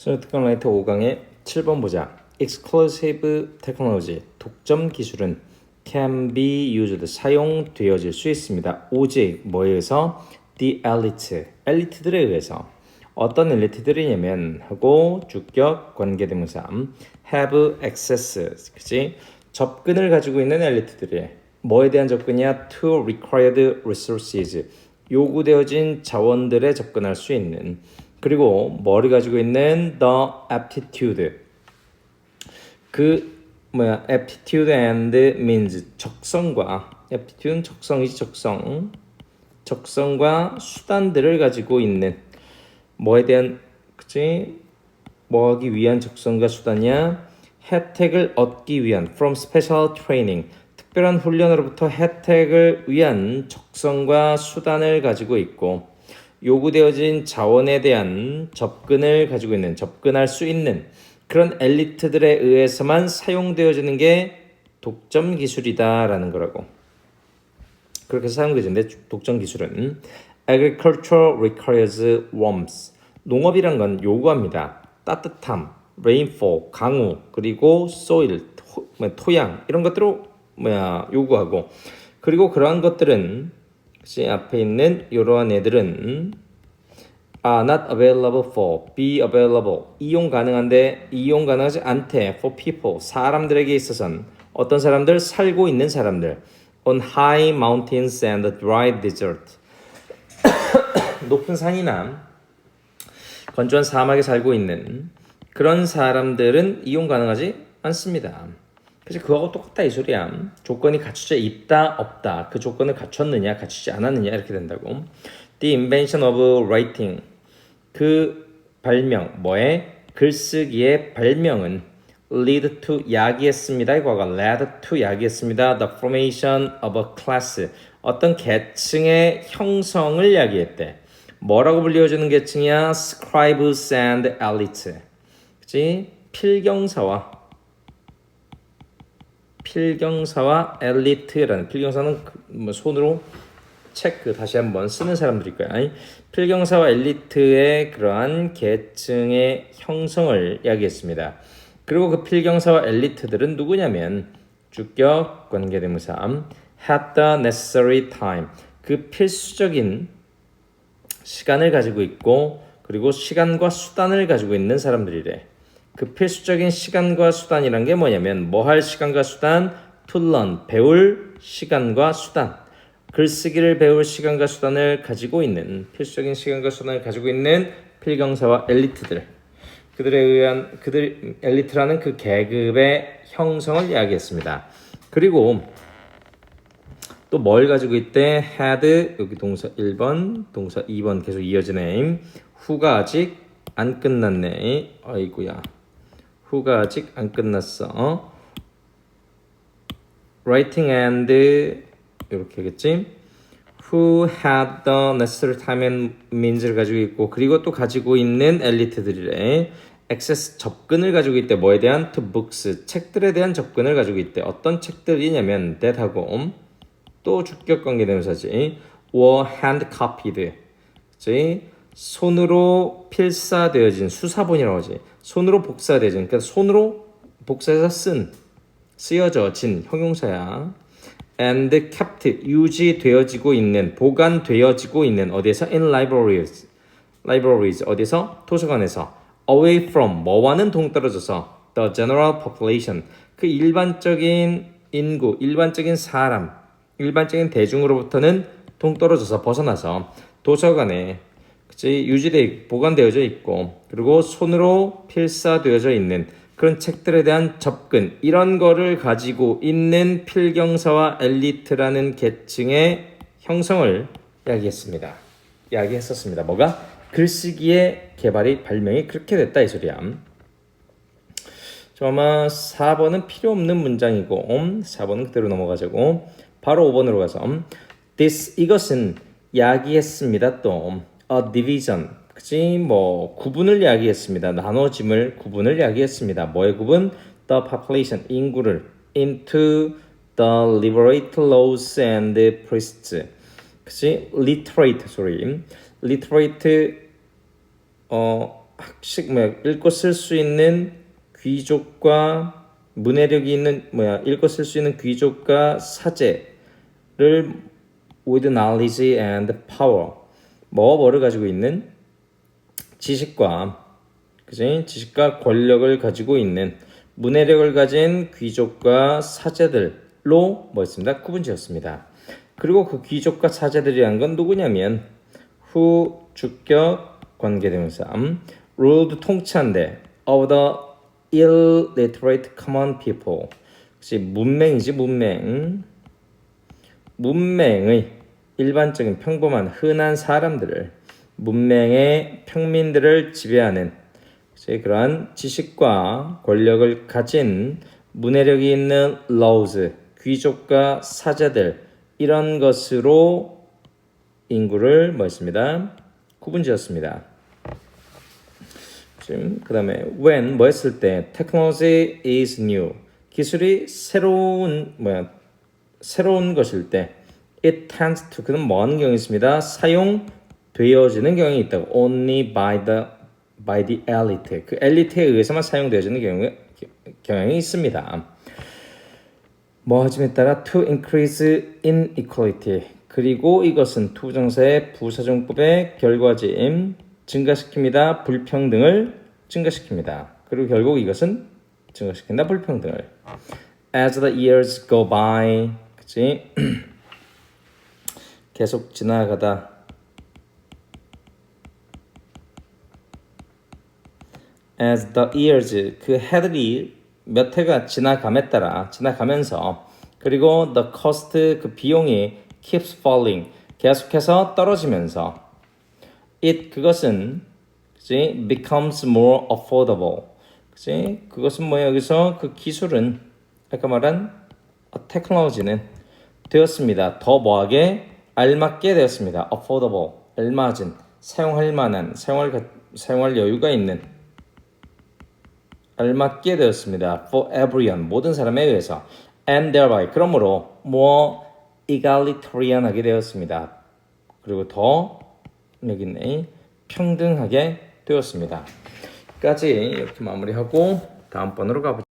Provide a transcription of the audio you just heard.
소프트건 라이트 5강의 7번 보자. Exclusive technology, 독점 기술은 can be used, 사용되어질 수 있습니다. 오직 뭐에 의해서? The elite, 엘리트들에 의해서. 어떤 엘리트들이냐면 하고 주격 관계대명사 have access, 그치? 접근을 가지고 있는 엘리트들이 뭐에 대한 접근이야? To required resources, 요구되어진 자원들에 접근할 수 있는 그리고 뭐를 가지고 있는 the aptitude. 그 뭐야 aptitude and means 적성과 aptitude는 적성이지 적성. 적성과 수단들을 가지고 있는. 뭐에 대한 그치? 뭐 하기 위한 적성과 수단이야? 혜택을 얻기 위한 from special training. 특별한 훈련으로부터 혜택을 위한 적성과 수단을 가지고 있고 요구되어진 자원에 대한 접근을 가지고 있는 접근할 수 있는 그런 엘리트들에 의해서만 사용되어지는 게 독점 기술이다라는 거라고. 그렇게 사용되는데 독점 기술은 agriculture requires warmth. 농업이란 건 요구합니다. 따뜻함, rainfall, 강우, 그리고 soil, 토, 뭐, 토양 이런 것들을 뭐야 요구하고 그리고 그러한 것들은 그치 앞에 있는 이러한 애들은 are not available for, be available 이용 가능한데 이용 가능하지 않대. for people 사람들에게 있어서는 어떤 사람들? 살고 있는 사람들. on high mountains and dry desert. 높은 산이나 건조한 사막에 살고 있는 그런 사람들은 이용 가능하지 않습니다. 그래서 그거하고 똑같다 이 소리야. 조건이 갖춰져 있다 없다. 그 조건을 갖췄느냐 갖추지 않았느냐 이렇게 된다고. The invention of writing 그 발명 뭐에 글쓰기의 발명은 lead to 야기했습니다. 이 과거 led to 야기했습니다. The formation of a class 어떤 계층의 형성을 야기했대. 뭐라고 불리워주는 계층이야? scribes and elite. 그치? 필경사와 필경사와 엘리트라는 필경사는 그뭐 손으로 체크 다시 한번 쓰는 사람들일 거야. 아니, 필경사와 엘리트의 그러한 계층의 형성을 이야기했습니다. 그리고 그 필경사와 엘리트들은 누구냐면 주격 관계대명사 had the necessary time 그 필수적인 시간을 가지고 있고 그리고 시간과 수단을 가지고 있는 사람들이래. 그 필수적인 시간과 수단이란 게 뭐냐면 뭐 할 시간과 수단 learn 배울 시간과 수단 글쓰기를 배울 시간과 수단을 가지고 있는 필수적인 시간과 수단을 가지고 있는 필경사와 엘리트들 그들에 의한 그들 엘리트라는 그 계급의 형성을 이야기했습니다. 그리고 또 뭘 가지고 있대? had 여기 동사 1번, 동사 2번 계속 이어지네. 후가 아직 안 끝났네. 아이구야. 후가 아직 안 끝났어. writing and 이렇게 겠지? Who had the necessary time and means를 가지고 있고 그리고 또 가지고 있는 엘리트들이래. Access 접근을 가지고 있대. 뭐에 대한? To books. 책들에 대한 접근을 가지고 있대. 어떤 책들이냐면 that하고 또 주격 관계 대명사지. Were hand copied 그치 손으로 필사되어진 수사본이라고 하지 손으로 복사되어진 그러니까 손으로 복사해서 쓴 쓰여져 진 형용사야. And kept 유지되어지고 있는 보관되어지고 있는 어디에서? In libraries. Libraries 어디서? 도서관에서. Away from 뭐와는 동떨어져서. The general population. 그 일반적인 인구 일반적인 사람 일반적인 대중으로부터는 동떨어져서 벗어나서 도서관에 유지돼 보관되어져 있고 그리고 손으로 필사되어져 있는 그런 책들에 대한 접근 이런 거를 가지고 있는 필경사와 엘리트라는 계층의 형성을 이야기했습니다. 이야기했었습니다. 뭐가 글쓰기의 개발이 발명이 그렇게 됐다 이 소리야. 저 아마 4번은 필요 없는 문장이고 4번은 그대로 넘어가자고 바로 5번으로 가서 this 이것은 이야기했습니다. 또 a division 그치 뭐 구분을 이야기했습니다. 나눠짐을 구분을 이야기했습니다. 뭐의 구분? The population 인구를 into the liberate laws and priests. 그치 literate 소리 literate 어 학식 뭐야 읽고 쓸 수 있는 귀족과 문해력이 있는 뭐야 읽고 쓸 수 있는 귀족과 사제를 with knowledge and power 뭐 뭐를 가지고 있는 지식과 그지? 지식과 권력을 가지고 있는 문해력을 가진 귀족과 사제들로 뭐였습니다. 구분지었습니다. 그리고 그 귀족과 사제들이란 건 누구냐면 후 주격 관계대명사 ruled 통치한데 of the illiterate common people. 혹시 문맹이지 문맹. 문맹의 일반적인 평범한 흔한 사람들을 문맹의 평민들을 지배하는 그러한 지식과 권력을 가진 문해력이 있는 laws 귀족과 사제들 이런 것으로 인구를 뭐 했습니다. 구분지었습니다. 지금 그 다음에 when 뭐 했을 때 technology is new. 기술이 새로운 뭐야? 새로운 것일 때 it tends to 그는 뭐 하는 경향이 있습니다. 사용되어지는 경향이 있다고 only by the by the elite 그 엘리트에 의해서만 사용되어지는 경향이, 경향이 있습니다. 뭐 하짐에 따라 to increase inequality 그리고 이것은 투정사의 부사정법의 결과지임 증가시킵니다. 불평등을 증가시킵니다. 그리고 결국 이것은 증가시킨다 불평등을. As the years go by, 그치? 계속 지나가다. As the years, 그 해들이 몇 해가 지나감에 따라 지나가면서 그리고 the cost 그 비용이 keeps falling 계속해서 떨어지면서 it 그것은 그치? becomes more affordable. 그치? 그것은 뭐야 여기서 그 기술은 아까 말한 테크놀로지는 되었습니다. 더 뭐하게 알맞게 되었습니다. affordable 알맞은 사용할 만한 가- 사용할 여유가 있는 알맞게 되었습니다. for everyone 모든 사람에 의해서 and thereby 그러므로 more egalitarian하게 되었습니다. 그리고 더 여기 있네 평등하게 되었습니다. 까지 이렇게 마무리하고 다음번으로 가보죠.